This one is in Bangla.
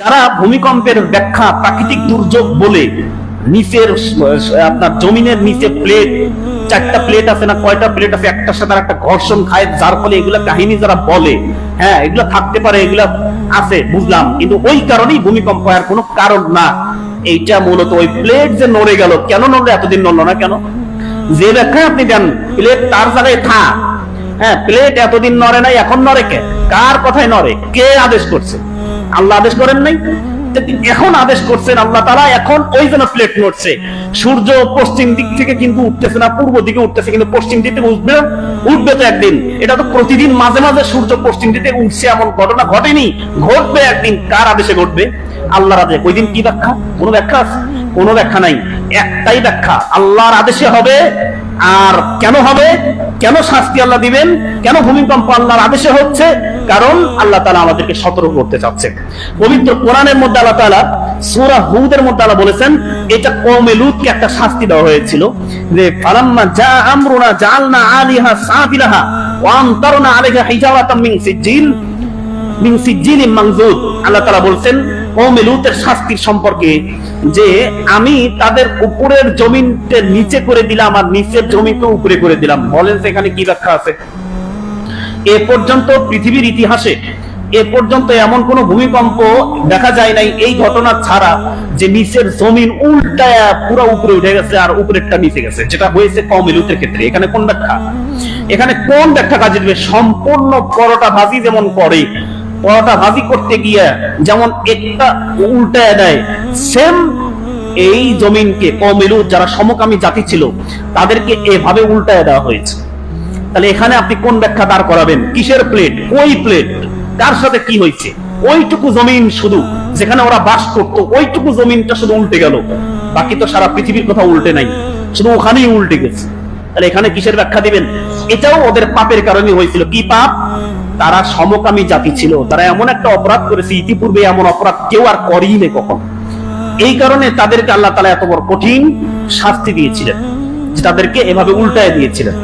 যারা ভূমিকম্পের ব্যাখ্যা প্রাকৃতিক দুর্যোগ বলে, নিচের, আপনার জমিনের নিচে প্লেট চারটা প্লেট আছে না, কয়টা প্লেট আছে একটার সাথে একটা ঘর্ষণ খায়, যার ফলে এগুলা কাহিনী যারা বলে হ্যাঁ এগুলা থাকতে পারে, এগুলা আছে, বুঝলাম। কিন্তু ওই কারণেই ভূমিকম্প আর কোনো কারণ না। এইটা মূলত ওই প্লেট যে নড়ে গেল। কেন নড়লো? এতদিন নড়লো না কেন? যে ব্যাখ্যা আপনি দেন প্লেট তার জায়গায় থাক হ্যাঁ প্লেট এতদিন নড়ে নাই, এখন নড়ে কে? কার কথায় নড়ে? কে আদেশ করছে? আল্লাহ আদেশ করেন নাই? এখন আদেশ করছেন, আল্লাহ তারা এখন ওই জন্য প্লেট নড়ছে সূর্য পশ্চিম দিক থেকে কিন্তু উঠতেছে না, পূর্ব দিকে উঠতেছে, কিন্তু পশ্চিম দিক উঠবে উঠবে তো একদিন। এটা তো প্রতিদিন মাঝে মাঝে সূর্য পশ্চিম দিকে উঠছে, এমন ঘটনা ঘটেনি। ঘটবে একদিন, কার আদেশে ঘটবে? আল্লাহর আদেশ। ওই দিন কি ব্যাখ্যা? কোনো ব্যাখ্যা আছে? কোনো ব্যাখ্যা নাই। একটাই ব্যাখ্যা, আল্লাহর আদেশে হবে, আর কেন হবে? কেন শাস্তি আল্লাহ দিবেন? কেন ভূমিকম্প আল্লাহর আদেশে হচ্ছে? কারণ আল্লাহ তালা আমাদেরকে সতর্ক করতে চাচ্ছে পবিত্র কোরআনের মধ্যে আল্লাহ তালা সুরা হুদের মধ্যে আল্লাহ বলেছেন, এটা কমে লুতকে একটা শাস্তি দেওয়া হয়েছিল যে, ফালাম্মা যা আমরুনা জালনা আলিহা সাফিলাহা ওয়ামতারনা আলাইহা হিজাওয়াতাম মিন সিজ্জিল মিন সিজ্জিলিন মানজুদ আল্লাহ তাআলা বলছেন, কওমে লূতের শাস্তির সম্পর্কে যে আমি তাদের উপরের জমিনকে নিচে করে দিলাম আর নিচের জমিকে উপরে করে দিলাম। বলেন সেখানে কি ব্যাখ্যা আছে? এ পর্যন্ত পৃথিবীর ইতিহাসে এ পর্যন্ত এমন কোন ভূমিকম্প দেখা যায় নাই এই ঘটনা ছাড়া যে নিচের জমিন উল্টায় পুরো উপরে উঠে গেছে আর উপরেরটা নিচে গেছে, যেটা হয়েছে কমিলুতের ক্ষেত্রে। এখানে কোন ব্যাখ্যা? এখানে কোন ব্যাখ্যা কাজে দেবে? সম্পূর্ণ পরোটা ভাজি যেমন করে, পরোটা ভাজি করতে গিয়ে যেমন একটা উল্টায় দেয় সেম এই জমিনকে কমিলু যারা সমকামী জাতি ছিল, তাদেরকে এভাবে উল্টায় দেওয়া হয়েছে। তাহলে এখানে আপনি কোন ব্যাখ্যা দাঁড় করাবেন? কিসের প্লেট ওই প্লেট কার সাথে কি হয়েছে? ওইটুকু জমিন শুধু, যেখানে ওরা বাস করতো, ওইটুকু জমিনটা শুধু উল্টে গেল। বাকি তো সারা পৃথিবীর কথা উল্টে নাই, শুধু ওখানেই উল্টে গেছে। তাহলে এখানে কিসের ব্যাখ্যা দিবেন? এটাও ওদের পাপের কারণে হয়েছিল। কি পাপ? তারা সমকামী জাতি ছিল, তারা এমন একটা অপরাধ করেছে, ইতিপূর্বে এমন অপরাধ কেউ আর করেই নেই কখন। এই কারণে তাদেরকে আল্লাহ তালা এত বড় কঠিন শাস্তি দিয়েছিলেন তাদেরকে এভাবে উল্টায় দিয়েছিলেন।